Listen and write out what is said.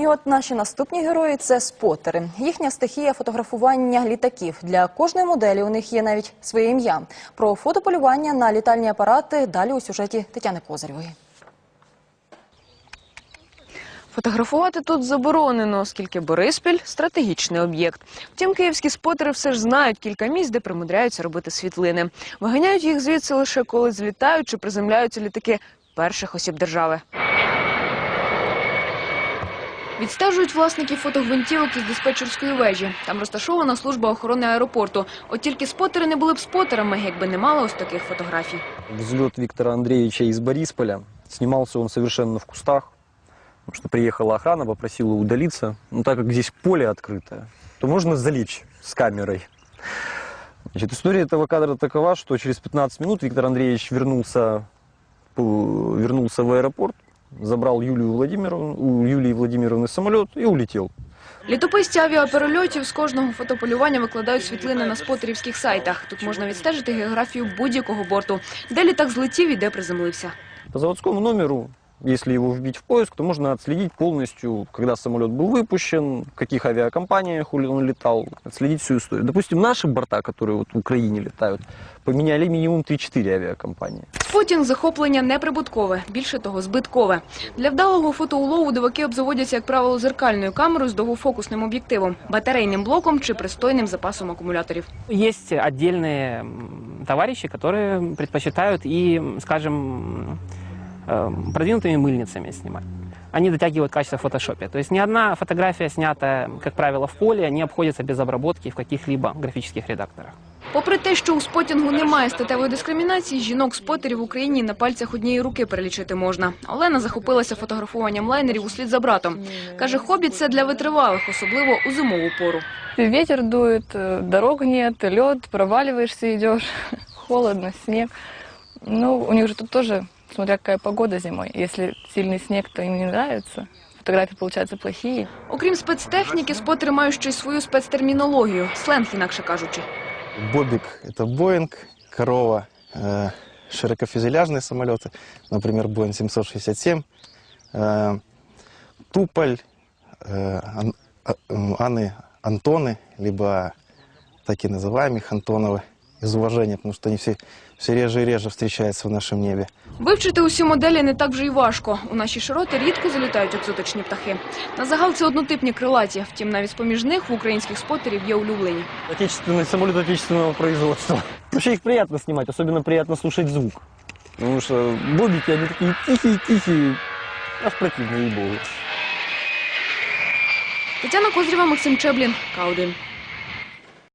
І от наші наступні герої це спотери. Їхня стихія фотографування літаків. Для кожної моделі у них є навіть своє ім'я. Про фотополювання на літальні апарати далі у сюжеті Тетяни Козирєвої. Фотографувати тут заборонено, оскільки Бориспіль – стратегічний об'єкт. Втім, київські спотери все ж знають кілька місць, де примудряються робити світлини. Виганяють їх звідси лише коли злітають чи приземляються літаки перших осіб держави. Відстежують власників фотогвинтівок із диспетчерської вежі. Там розташована служба охорони аеропорту. От тільки спотери не були б спотерами, якби не мали ось таких фотографій. Взлет Виктора Андреевича из Борисполя. Снимался он совершенно в кустах, потому что приехала охрана, попросила удалиться. Но так как здесь поле открытое, то можно залечь с камерой. Значит, история этого кадра такова, что через 15 минут Виктор Андреевич вернулся, по- вернулся в аэропорт, забрал Юлию Владимировну, у Юлии Владимировны самолет и улетел. Літописці авіаперельотів з кожного фотополювання викладають світлини на спотерівських сайтах. Тут можна відстежити географію будь-якого борту, де літак злетів і де приземлився. По заводському номеру, если его вбить в поиск, то можно отследить полностью, когда самолет был выпущен, в каких авиакомпаниях он летал, отследить всю историю. Допустим, наши борта, которые вот в Украине летают, поменяли минимум 3-4 авиакомпании. Спотінг – захоплення неприбуткове, більше того, збиткове. Для вдалого фотоулову диваки обзаводяться, як правило, зеркальною камерою з довгофокусним об'єктивом, батарейним блоком чи пристойним запасом акумуляторів. Есть отдельные м, товарищи, которые предпочитают и, м, скажем, м, э, продвинутыми мыльницами снимать. Они дотягивают качество в фотошопе. То есть ни одна фотография, снятая, как правило, в поле, не обходится без обработки в каких-либо графических редакторах. Попри те, що у спотінгу немає статевої дискримінації, жінок-спотерів в Україні на пальцях однієї руки перелічити можна. Олена захопилася фотографуванням лайнерів услід за братом. Каже, хобі – це для витривалих, особливо у зимову пору. Ветер дует, э, дорог нет, лед, проваливаешься, идешь, холодно, снег. Ну, у них же тут тоже, смотря какая погода зимой. Если сильный снег, то им не нравится. Фотографии получаются плохие. Окрім спецтехніки, спотери мають ще й свою спецтермінологію, сленг, інакше кажучи. Бобик – это Боинг, корова э, – широкофюзеляжные самолеты, например, Боинг 767, э, Туполь, э, Ан- а- м, Анны Антоны, либо так и называем их Антоновы Из уважения, потому что они все, все реже и реже встречаются в нашем небе. Вивчити усі моделі не так вже й важко. У наші широти рідко залітають екзотичні птахи. На загал це однотипні крилаті. Втім, навіть з-поміж них в українських спотерів є улюблені. Отечественный самолет отечественного производства. Вообще их приятно снимать, особенно приятно слушать звук. Потому что бобики, они такие тихие-тихие, аж противно, ей-богу. Тетяна Козрєва, Максим Чеблін, Каудин.